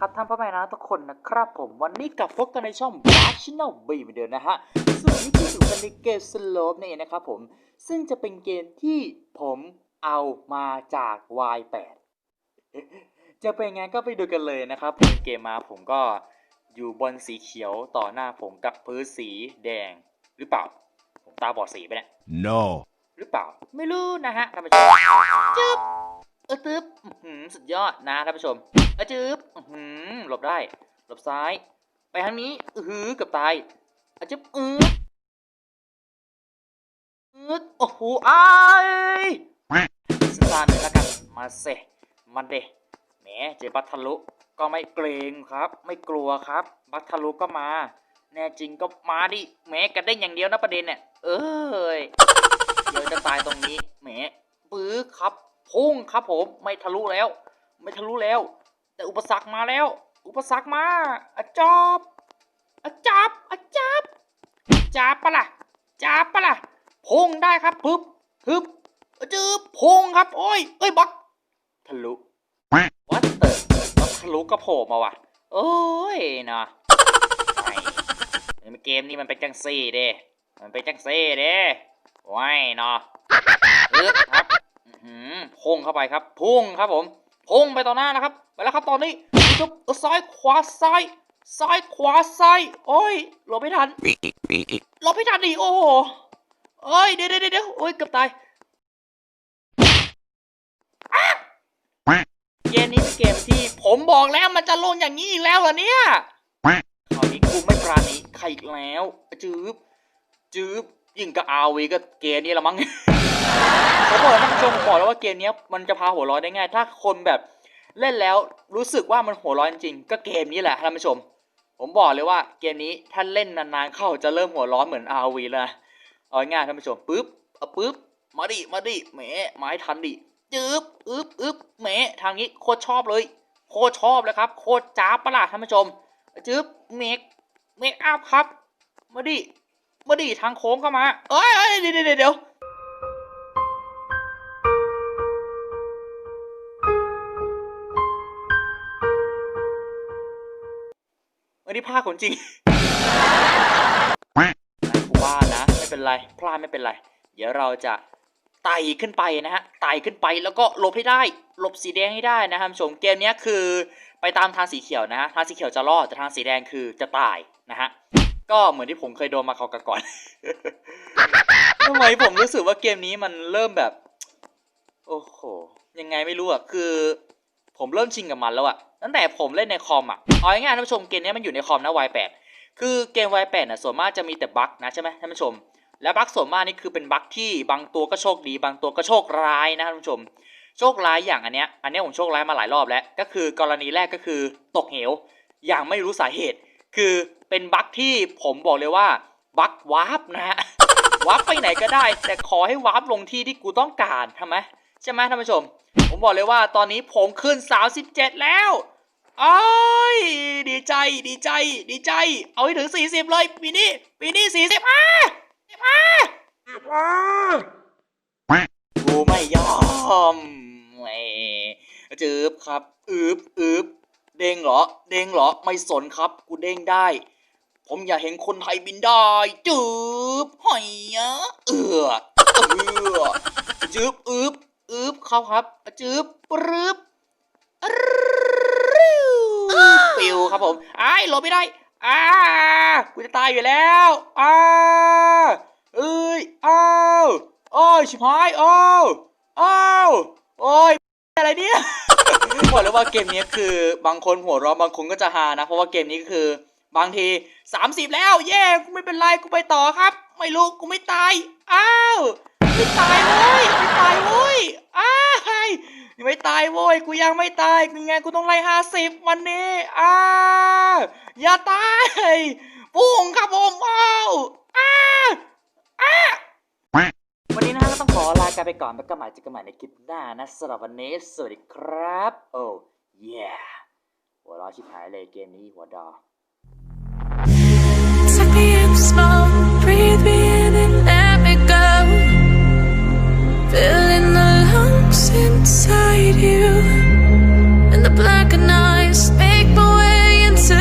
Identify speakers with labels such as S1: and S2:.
S1: พ่อแม่นะทุกคนนะครับผมวันนี้กลับพบกันในช่อง b a c h n a l B เหมือนเดิมนะฮะซึ่งวันนี้คือสู่กันในเกม Slope นี่นเองนะครับผมซึ่งจะเป็นเกมที่ผมเอามาจาก Y8 จะเป็นไงก็ไปดูกันเลยนะครับผมเกมมาผมก็อยู่บนสีเขียวต่อหน้าผมกับพื้นสีแดงหรือเปล่า ผมตาบอดสีไปเนี่ย
S2: No.
S1: หรือเปล่า ไม่รู้นะฮะท่านผู้ชมจึ๊บเออตึ๊บสุดยอดนะท่านผู้ชมเออจึ๊บหลบได้หลบซ้าย ไปทางนี้อือหือเกือบตายเออจึ๊บอืออืดโอ้โหอ้ายสตาร์หน่อยละกันมาเซมาเดแหมเจบัตทะลุก็ไม่เกรงครับ ไม่กลัวครับ บัตทะลุก็มา แน่จริงก็มาดิแหมกระเด้อย่างเดียวนะประเด็นเนี่ยเอ้ยเดี๋ยวจะตายตรงนี้แหมปื้อครับ พุ่งครับผมไม่ทะลุแล้ว ไม่ทะลุแล้ว แต่อุปสรรคมาแล้ว อุปสรรคมาอะจอบอะจับอะจับจับปะล่ะจับปะล่ะพุ่งได้ครับปึ๊บปึ๊บจืบพุ่งครับ โอ้ยเอ้ยบล็อกทะลุวัดเตอร์แล้วทะลุก็โผล่มาว่ะ โอ้ยนะเกมนี้มันเป็นจังซี่เด้มันเป็นจังซี่เด้ไว้เนาะปึ๊บครับ พุ่งเข้าไปครับ พุ่งครับผมพุ่งไปต่อหน้านะครับ ไปแล้วครับตอนนี้จุ๊บซ้ายขวาซ้าย ซ้ายขวาซ้ายโอ้ยหลบไม่ทันหลบไม่ทันดิโอ้โหเอ้ยเดี๋ยวเดี๋ยวเดี๋ยวโอ้ยเกือบตายเกมนี้เป็นเกมที่ผมบอกแล้วมันจะลงอย่างนี้อีกแล้วเหรอเนี่ยคราวนี้กูไม่ปราณีใครอีกแล้วจื๊บจื๊บยิ่งกับอาวีก็เกมนี้ละมั้งผมบอกแล้วท่านผู้ชม บอกแล้วว่าเกมนี้มันจะพาหัวร้อนได้ง่าย ถ้าคนแบบเล่นแล้วรู้สึกว่ามันหัวร้อนจริง ก็เกมนี้แหละท่านผู้ชม ผมบอกเลยว่าเกมนี้ถ้าเล่นนานๆเข้าจะเริ่มหัวร้อนเหมือนอาวีแล้วนะเอาง่ายท่านผู้ชมปึ๊บเอาปึ๊บมาดิมาดิแหมไม้ทันดิจื๊บอึ๊บอึ๊บแหมทางนี้โคตรชอบเลยโคตรชอบเลยครับโคตรจ้าประหลาดท่านผู้ชมจื๊บเมกเมกอัพครับ มาดิมาดิทางโค้งเข้ามา เอ้ยเอ้ยเดี๋ยวเดี๋ยว นนี้พลาดของจริงกูว่านะไม่เป็นไรพลาดไม่เป็นไร เดี๋ยวเราจะไต่ขึ้นไปนะฮะไต่ขึ้นไปแล้วก็หลบให้ได้หลบสีแดงให้ได้นะฮะท่านผู้ชมเกมนี้คือไปตามทางสีเขียวนะฮะทางสีเขียวจะรอดแต่ทางสีแดงคือจะตายนะฮะก็เหมือนที่ผมเคยโดนมาเขากก่อนทำไมผมรู้สึกว่าเกมนี้มันเริ่มแบบ โอ้โหยังไงไม่รู้อะคือ ผมเริ่มชินกับมันแล้วอะ ตั้งแต่ผมเล่นในคอมอะเอาง่ายๆท่านผู้ชมเกมนี้มันอยู่ในคอมนะ Y8 คือเกม Y8 น่ะส่วนมากจะมีแต่บั๊กนะใช่ไหมท่านผู้ชม และบั๊กส่วนมากนี่คือเป็นบั๊กที่บางตัวก็โชคดี บางตัวก็โชคร้ายนะท่านผู้ชม โชคร้ายอย่างอันเนี้ยอันเนี้ยผมโชคร้ายมาหลายรอบแล้ว ก็คือกรณีแรกก็คือตกเหว อย่างไม่รู้สาเหตุ คือเป็นบั๊กที่ผมบอกเลยว่าบั๊กวาร์ปนะฮะวาร์ปไปไหนก็ได้ แต่ขอให้วาร์ปลงที่ที่กูต้องการทำไหมใช่ไหมท่านผู้ชม ผมบอกเลยว่าตอนนี้ผมขึ้น 37 แล้ว อ้อยดีใจดีใจ ดีใจ เอาให้ถึง 40 เลย ปีนี้ ปีนี้ 40อะอะกูไม่ยอมแหมจืบครับอึบอึบเด้งเหรอ เด้งเหรอ ไม่สนครับ กูเด้งได้ ผมอยากเห็นคนไทยบินได้จืบหอยอะเอือเอือจืบอึบอึบเขาครับจืบปรึบริ้ว ปิวครับผมไอ้ายหลบไม่ได้อ้ากูจะตายอยู่แล้วอ้าเอ้ยอ้าวโอ้ยชิบหายอ้าวอ้าวโอ้ยอะไรเนี่ยบอกเลยว่าเกมนี้คือบางคนหัวเร้อนบางคนก็จะฮานะ เพราะว่าเกมนี้ก็คือบางที 30 แล้ว เย่กูไม่เป็นไรกูไปต่อครับ ไม่รู้กูไม่ตายอ้าวไม่ตายเว้ยไม่ตายเว้ยอ้ายไม่ตา ยกูยังไม่ตายยังไงกูต้องไล่ห้าสิบวันนี้อ้าอย่าตายปุ่งครับผมอ้าวอ้าอ้าวันนี้นะฮะก็ต้องขอลากันไปก่อนไปกันใหม่เจอกันใหม่ในคลิปหน้านะสำหรับวันนี้สวัสดีครับ โอ้เย่หัวร้อชิบหายเลยเกมนี้หัวดอ